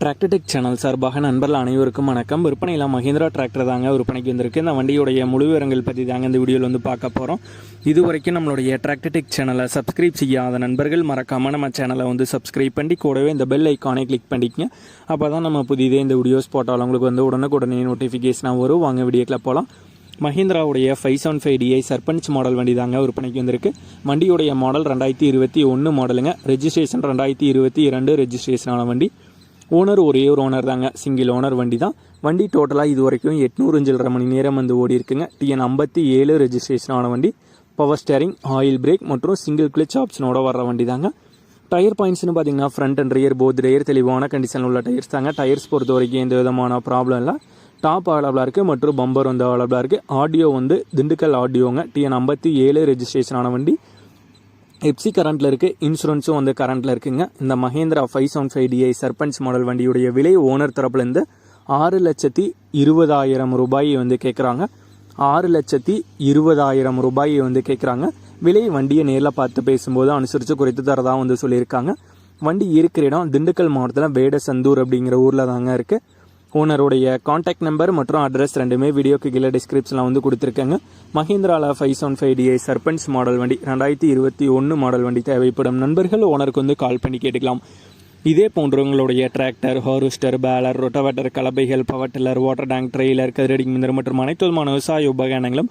Tractor Tech channel சார்பாக நண்பர்கள் அனைவருக்கும் வணக்கம். விற்பனையில் மஹிந்திரா டிராக்டர் தாங்க விற்பனைக்கு வந்திருக்கு. இந்த வண்டியுடைய முழு விவரங்கள் பற்றி தாங்க இந்த வீடியோவில் வந்து பார்க்க போகிறோம் இது வரைக்கும் நம்மளுடைய டிராக்டர்டெக் சேனலை சப்ஸ்கிரைப் செய்யாத நண்பர்கள் மறக்காமல் நம்ம சேனலை வந்து சப்ஸ்கிரைப் பண்ணி கூடவே இந்த பெல் ஐக்கானை கிளிக் பண்ணிக்கங்க. அப்போ தான் நம்ம புதிதே இந்த வீடியோஸ் போட்டாலும் உங்களுக்கு வந்து உடனுக்குடனே நோட்டிஃபிகேஷனாக வரும். வாங்க வீடியோக்கில் போகலாம் மஹிந்திராவுடைய five seven five DI Sarpanch model வண்டி தாங்க விற்பனைக்கு வந்திருக்கு. வண்டியுடைய மாடல் ரெண்டாயிரத்தி இருபத்தி ஒன்று மாடலுங்க ரெஜிஸ்ட்ரேஷன் ரெண்டாயிரத்தி இருபத்தி இரண்டு ரெஜிஸ்ட்ரேஷனான வண்டி. ஓனர் ஒரே ஒரு ஓனர் தாங்க. சிங்கிள் ஓனர் வண்டி தான். வண்டி டோட்டலாக இது வரைக்கும் எட்நூறு சில்லரை மணி நேரம் வந்து ஓடி இருக்குங்க. டிஎன் ஐம்பத்தி ஏழு ரெஜிஸ்ட்ரேஷனான வண்டி. பவர் ஸ்டேரிங் ஆயில் பிரேக் மற்றும் சிங்கிள் கிளிச் ஆப்ஷனோட வர்ற வண்டி தாங்க. டயர் பாயிண்ட்ஸ்னு பார்த்தீங்கன்னா front and rear both tyre தெளிவான கண்டிஷனில் உள்ள டயர்ஸ் தாங்க. டயர்ஸ் பொறுத்த வரைக்கும் எந்த விதமான ப்ராப்ளம் இல்லை. டாப் அவைலபிளாக இருக்குது மற்றும் பம்பர் வந்து அவைலபிளாக இருக்குது ஆடியோ வந்து திண்டுக்கல் ஆடியோங்க டிஎன் ஐம்பத்தி ஏழு ரெஜிஸ்ட்ரேஷனான வண்டி. எப்சி கரண்ட்டில் இருக்குது இன்சூரன்ஸும் வந்து கரண்ட்டில் இருக்குங்க. இந்த Mahindra five seven five DI Sarpanch model வண்டியுடைய விலை ஓனர் தரப்புலேருந்து ஆறு லட்சத்தி இருபதாயிரம் ரூபாயை வந்து கேட்குறாங்க ஆறு லட்சத்தி இருபதாயிரம் ரூபாயை வந்து கேட்குறாங்க விலை வண்டியை நேரில் பார்த்து பேசும்போது அனுசரித்து குறைத்து தரதாக வந்து சொல்லியிருக்காங்க. வண்டி இருக்கிற இடம் திண்டுக்கல் மாவட்டத்தில் வேடசந்தூர் அப்படிங்கிற ஊரில் தாங்க இருக்குது ஓனருடைய காண்டாக்ட் நம்பர் மற்றும் அட்ரஸ் ரெண்டுமே வீடியோக்கு கீழே டிஸ்கிரிப்ஷனில் வந்து கொடுத்துருக்கேங்க. மஹிந்திராவில் five seven five DI Sarpanch model வண்டி ரெண்டாயிரத்தி இருபத்தி ஒன்று மாடல் வண்டி தேவைப்படும். நண்பர்கள் ஓனருக்கு வந்து கால் பண்ணி கேட்டுக்கலாம். இதே போன்றவங்களுடைய tractor harvester baler rotavator கலப்பைகள் power tiller water tank trailer கதிரடி மிந்தர் மற்றும் அனைத்து விதமான விவசாய உபகரணங்களும்